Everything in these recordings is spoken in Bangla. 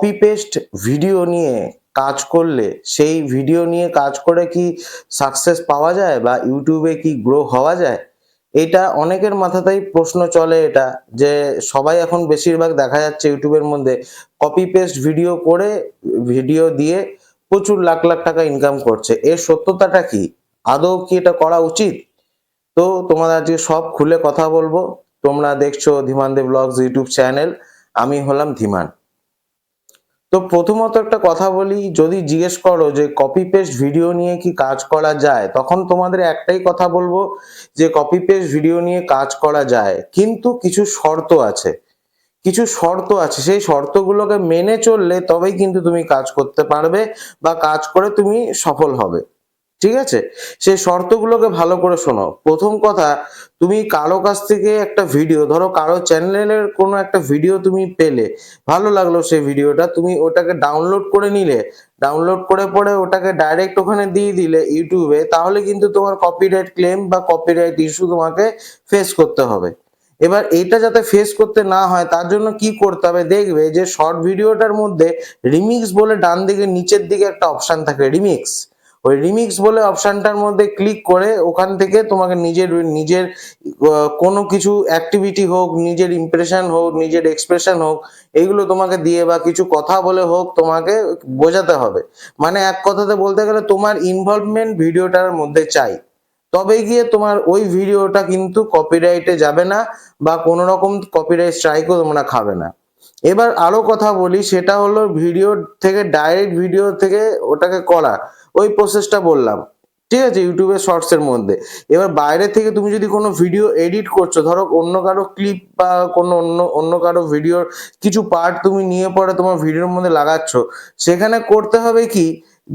কপি পেস্ট ভিডিও নিয়ে কাজ করলে, সেই ভিডিও নিয়ে কাজ করে কি সাকসেস পাওয়া যায় বা ইউটিউবে কি গ্রো হওয়া যায়? এটা অনেকের মাথাতেই প্রশ্ন চলে এটা, যে সবাই এখন বেশিরভাগ দেখা যাচ্ছে ইউটিউবের মধ্যে কপি পেস্ট ভিডিও করে ভিডিও দিয়ে প্রচুর লাখ লাখ টাকা ইনকাম করছে। এর সত্যতাটা কি? আদৌ কি এটা করা উচিত? তো তোমাদের আজকে সব খুলে কথা বলব। তোমরা দেখছ Dhiman Dev blogs YouTube channel. আমি হলাম ধীমান। তো প্রথমত একটা কথা বলি, যদি জিজ্ঞেস করো যে কপি পেস্ট ভিডিও নিয়ে কি কাজ করা যায়, তখন তোমাদের একটাই কথা বলব যে কপি পেস্ট ভিডিও নিয়ে কাজ করা যায়। কিন্তু কিছু শর্ত আছে। কিছু শর্ত আছে। সেই শর্তগুলোকে মেনে চললে তবেই কিন্তু তুমি কাজ করতে পারবে বা কাজ করে তুমি সফল হবে। ঠিক আছে? সেই শর্তগুলোকে ভালো করে শোনো। প্রথম কথা, তুমি কারও কাছ থেকে একটা ভিডিও ধরো কারও চ্যানেলের কোনো একটা ভিডিও তুমি পেলে, ভালো লাগল সেই ভিডিওটা তুমি ওটাকে ডাউনলোড করে নিলে ডাউনলোড করে পরে ওটাকে ডাইরেক্ট ওখানে দিয়ে দিলে ইউটিউবে তাহলে কিন্তু তোমার কপিরাইট ক্লেম বা কপিরাইট ইস্যু তোমাকে ফেস করতে হবে। এবার এটা যাতে ফেস করতে না হয়, তার জন্য কি করতে হবে? দেখবে যে শর্ট ভিডিওটার মধ্যে রিমিক্স বলে ডান দিকে নিচের দিকে একটা অপশান থাকে রিমিক্স ওই রিমিক্স বলে অপশনটার মধ্যে ক্লিক করে ওখান থেকে তোমাকে নিজের নিজের কোনো কিছু অ্যাক্টিভিটি হোক, নিজের ইমপ্রেশন হোক, নিজের এক্সপ্রেশন হোক, এইগুলো তোমাকে দিয়ে বা কিছু কথা বলে হোক, তোমাকে বোঝাতে হবে। মানে এক কথাতে বলতে গেলে তোমার ইনভলভমেন্ট ভিডিওটার মধ্যে চাই। তবে গিয়ে তোমার ওই ভিডিওটা কিন্তু কপিরাইটে যাবে না বা কোনো রকম কপিরাইট স্ট্রাইকও তোমরা খাবে না। এবার আরও কথা বলি, সেটা হলো ভিডিও থেকে ডাইরেক্ট ভিডিও থেকে ওটাকে করা। ওই প্রসেসটা বললাম। ঠিক আছে ইউটিউবে শর্টস এর মধ্যে। এবার বাইরে থেকে তুমি যদি কোনো ভিডিও এডিট করছ, ধরো অন্য কারও ক্লিপ বা কোনো অন্য অন্য কারও ভিডিওর কিছু পার্ট তুমি নিয়ে পরে তোমার ভিডিওর মধ্যে লাগাচ্ছ, সেখানে করতে হবে কি?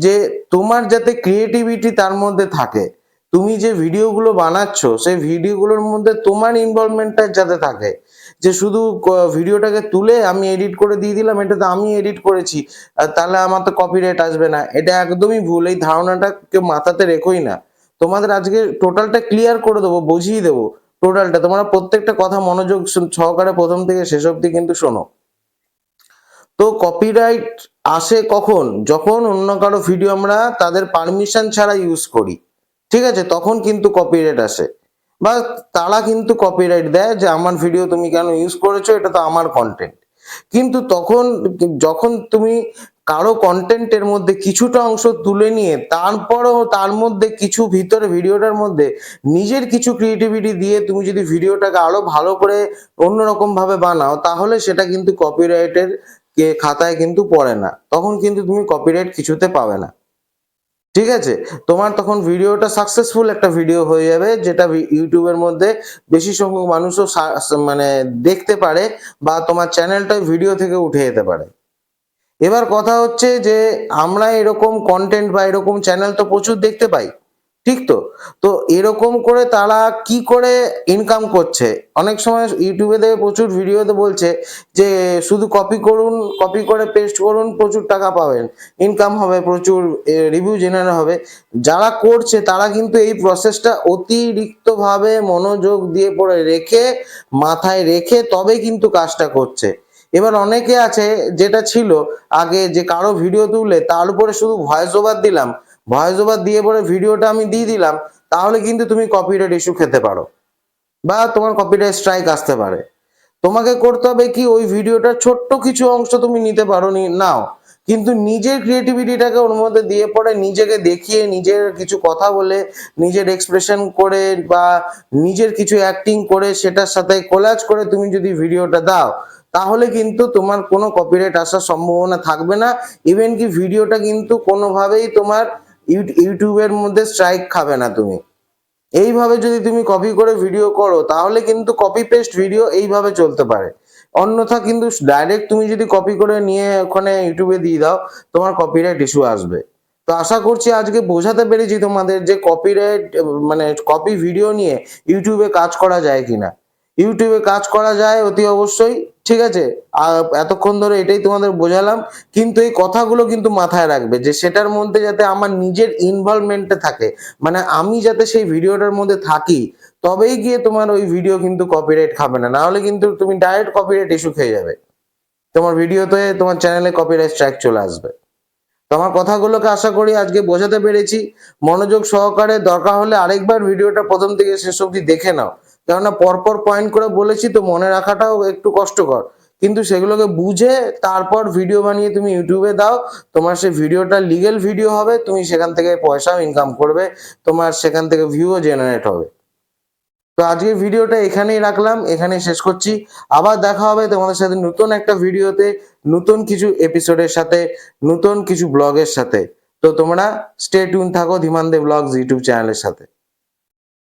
যে তোমার যাতে ক্রিয়েটিভিটি তার মধ্যে থাকে। তুমি যে ভিডিওগুলো বানাচ্ছ, সেই ভিডিওগুলোর মধ্যে তোমার ইনভলভমেন্টটা যাতে থাকে। যে শুধু ভিডিওটাকে তুলে আমি এডিট করে দিয়ে দিলাম, এটা তো আমি এডিট করেছি। তাহলে আমার তো কপিরাইট আসবে না। এটা একদমই ভুল, এই ধারণাটা কেউ মাথাতে রেখোই না। তোমাদের আজকে টোটালটা ক্লিয়ার করে দেবো, বুঝিয়ে দেবো টোটালটা তোমরা প্রত্যেকটা কথা মনোযোগ সহকারে প্রথম থেকে শেষ অবধি কিন্তু শোনো। তো কপিরাইট আসে কখন? যখন অন্য কারও ভিডিও আমরা তাদের পারমিশন ছাড়া ইউজ করি। ঠিক আছে? তখন কিন্তু কপিরাইট আসে। বা তারা কিন্তু কপিরাইট দেয় যে আমার ভিডিও তুমি কেন ইউজ করেছ, এটা তো আমার কন্টেন্ট কিন্তু তখন যখন তুমি কারও কন্টেন্টের মধ্যে কিছুটা অংশ তুলে নিয়ে তারপরও তার মধ্যে কিছু ভিতরে ভিডিওটার মধ্যে নিজের কিছু ক্রিয়েটিভিটি দিয়ে তুমি যদি ভিডিওটাকে আরও ভালো করে অন্যরকম ভাবে বানাও, তাহলে সেটা কিন্তু কপিরাইটের খাতায় কিন্তু পড়ে না। তখন কিন্তু তুমি কপিরাইট কিছুতে পাবে না। ঠিক আছে? তোমার তখন ভিডিওটা সাকসেসফুল একটা ভিডিও হয়ে যাবে, যেটা ইউটিউবের মধ্যে বেশি সংখ্যক মানুষও মানে দেখতে পারে বা তোমার চ্যানেলটা ভিডিও থেকে উঠে যেতে পারে। এবার কথা হচ্ছে যে, আমরা এরকম কন্টেন্ট বা এরকম চ্যানেল তো প্রচুর দেখতে পাই। ঠিক তো? তো এরকম করে তারা কি করে ইনকাম করছে? অনেক সময় ইউটিউবে দেখে প্রচুর ভিডিওতে বলছে যে, শুধু কপি করুন কপি করে পেস্ট করুন, প্রচুর টাকা পাবেন। ইনকাম হবে, প্রচুর রিভিউ জেনারেট হবে। যারা করছে, তারা কিন্তু এই প্রসেসটা অতিরিক্তভাবে মনোযোগ দিয়ে পড়ে রেখে, মাথায় রেখে তবে কিন্তু কাজটা করছে। এবার অনেকে আছে, যেটা ছিল, আগে যে কারও ভিডিও তুললে, তার উপরে শুধু ভয়েস ওভার দিলাম। ভয়েস ওভার দিয়ে পরে ভিডিওটা আমি দিয়ে দিলাম, তাহলে কিন্তু তুমি কপিরাইট ইস্যু খেতে পারো। বা তোমার কপিরাইট স্ট্রাইক আসতে পারে। তোমাকে করতে হবে কি, ওই ভিডিওটার ছোট্ট কিছু অংশ তুমি নিতে পারো নাও। কিন্তু নিজের ক্রিয়েটিভিটিটাকে ওর মধ্যে দিয়ে পড়ে নিজেকে দেখিয়ে, নিজের কিছু কথা বলে, নিজের এক্সপ্রেশন করে বা নিজের কিছু অ্যাক্টিং করে সেটার সাথে কোলাজ করে তুমি যদি ভিডিওটা দাও, তাহলে কিন্তু তোমার কোনো কপিরাইট আসার সম্ভাবনা থাকবে না। ইভেন কি ভিডিওটা কিন্তু কোনোভাবেই তোমার ইউটিউবের মধ্যে স্ট্রাইক খাবে না তুমি। এইভাবে যদি তুমি কপি করে ভিডিও করো, তাহলে কিন্তু কপি পেস্ট ভিডিও এইভাবে চলতে পারে। অন্যথা কিন্তু ডাইরেক্ট তুমি যদি কপি করে নিয়ে ওখানে ইউটিউবে দিয়ে দাও, তোমার কপিরাইট ইস্যু আসবে। তো আশা করছি আজকে বোঝাতে পেরেছি তোমাদের যে কপিরাইট মানে কপি ভিডিও নিয়ে ইউটিউবে কাজ করা যায় কিনা। ইউটিউবে কাজ করা যায় অতি অবশ্যই। ঠিক আছে? এতক্ষণ ধরে এটাই তোমাদের বোঝালাম, কিন্তু এই কথাগুলো কিন্তু মাথায় রাখবে যে সেটার মধ্যে যাতে আমার নিজের ইনভলভমেন্টে থাকে। মানে আমি যাতে সেই ভিডিওটার মধ্যে থাকি, তবেই গিয়ে তোমার ওই ভিডিও কিন্তু কপিরাইট খাবে না। নাহলে কিন্তু তুমি ডাইরেক্ট কপিরাইট ইস্যু খেয়ে যাবে। তোমার ভিডিওতে তোমার চ্যানেলে কপিরাইট স্ট্রাইক চলে আসবে। তো আমার কথাগুলোকে আশা করি আজকে বোঝাতে পেরেছি। মনোযোগ সহকারে দরকার হলে আরেকবার ভিডিওটা প্রথম থেকে শেষ অবধি দেখে নাও। কেননা পরপর পয়েন্ট করে বলেছি তো মনে রাখাটাও একটু কষ্টকর। কিন্তু সেগুলোকে বুঝে তারপর ভিডিও বানিয়ে তুমি ইউটিউবে দাও, তোমার সেই ভিডিওটা লিগেল ভিডিও হবে, তুমি সেখান থেকে পয়সাও ইনকাম করবে, তোমার সেখান থেকে ভিউও জেনারেট হবে। তো আজকে ভিডিওটা এখানেই রাখলাম, এখানেই শেষ করছি। আবার দেখা হবে তোমাদের সাথে নতুন একটা ভিডিওতে নতুন কিছু এপিসোডের সাথে, নতুন কিছু ব্লগের সাথে। তো তোমরা স্টে টুন থাকো ধীমান দে ব্লগস ইউটিউব চ্যানেলের সাথে।